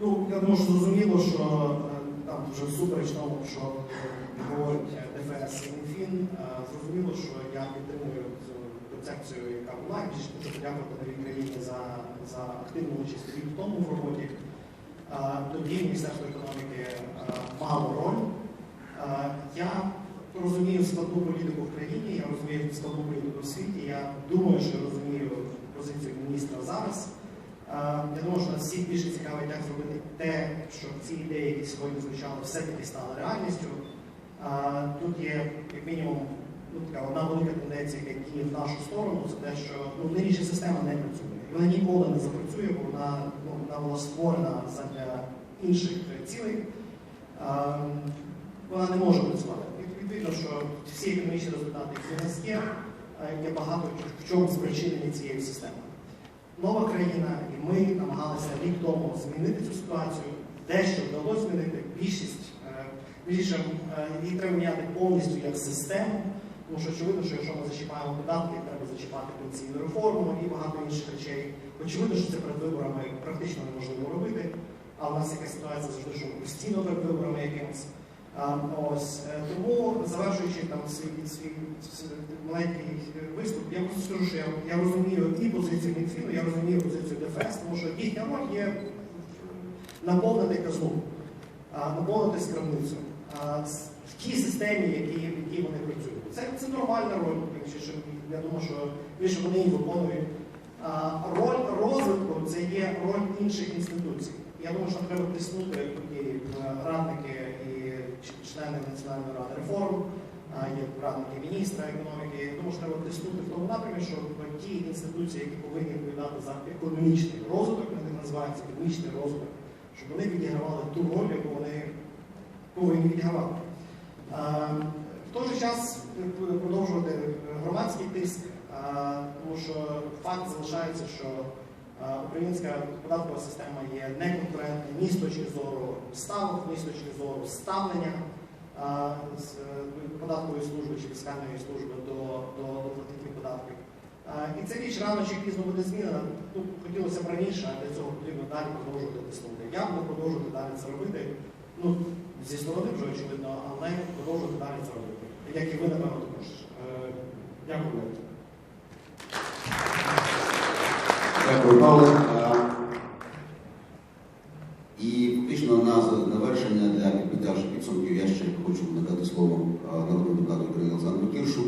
ну, я думаю, що зрозуміло, що е, там вже всупереч тому, що е, говорить ДФС і Мінфін, е, зрозуміло, що я підтримую цю концепцію, яка була, і більше хочу подякувати новій країні за, за активну участь рік тому в роботі. Е, Тоді Міністерство економіки е, мало роль. Е, Я розумію складну політику в країні, я розумію складну політику в світі. Я думаю, що розумію позицію міністра зараз. Я думаю, що нас всіх більше цікавить, як зробити те, щоб ці ідеї, які сьогодні звучали, все-таки стали реальністю. Тут є, як мінімум, ну, така одна велика тенденція, яка діє в нашу сторону, це те, що ну, нинішня система не працює. І вона ніколи не запрацює, бо вона, ну, вона була створена для інших цілей. Вона не може працювати. Відповідно, що всі економічні результати, які в нас є, є багато в чому спричинені цією системою нова країна, і ми намагалися рік тому змінити цю ситуацію. Дещо вдалося змінити. Більшість е, більше е, її треба міняти повністю як систему. Тому що очевидно, що якщо ми зачіпаємо податки, треба зачіпати пенсійну реформу і багато інших речей. Очевидно, що це перед виборами практично неможливо робити. А в нас яка ситуація завжди, що постійно перед виборами якимось. Ось е, тому, завершуючи там свій, свій, маленький виступ, скажу, що я, я розумію і позицію Мінфіну, я розумію позицію ДФС, тому що їхня роль є наповнити казну, наповнити скарбницю в тій системі, які, в якій вони працюють. Це, це нормальна роль, якщо що, я думаю, що більше вони її виконують. Роль розвитку це є роль інших інституцій. Я думаю, що треба тиснути тоді е, радники і члени Національної ради реформ, є радники міністра економіки. Думаю, що треба тиснути в тому напрямі, що ті інституції, які повинні відповідати за економічний розвиток, вони називаються економічний розвиток, щоб вони відігравали ту роль, яку вони повинні відігравати. В той же час продовжувати громадський тиск, тому що факт залишається, що українська податкова система є неконкурентною ні з точки зору ставок, ні з точки зору ставлення з е, податкової служби чи фіскальної служби до, до, до платників податків. І ця річ рано чи пізно буде змінена. Ну, хотілося б раніше, а для цього потрібно далі продовжувати тиснути. Я буду продовжувати далі це робити. Ну, зі сторони вже очевидно, але продовжувати далі це робити. Як і ви, напевно, також. Е, Дякую. Дякую, Павле. ще хочу надати слово е, народному депутату України Олександру Кіршу.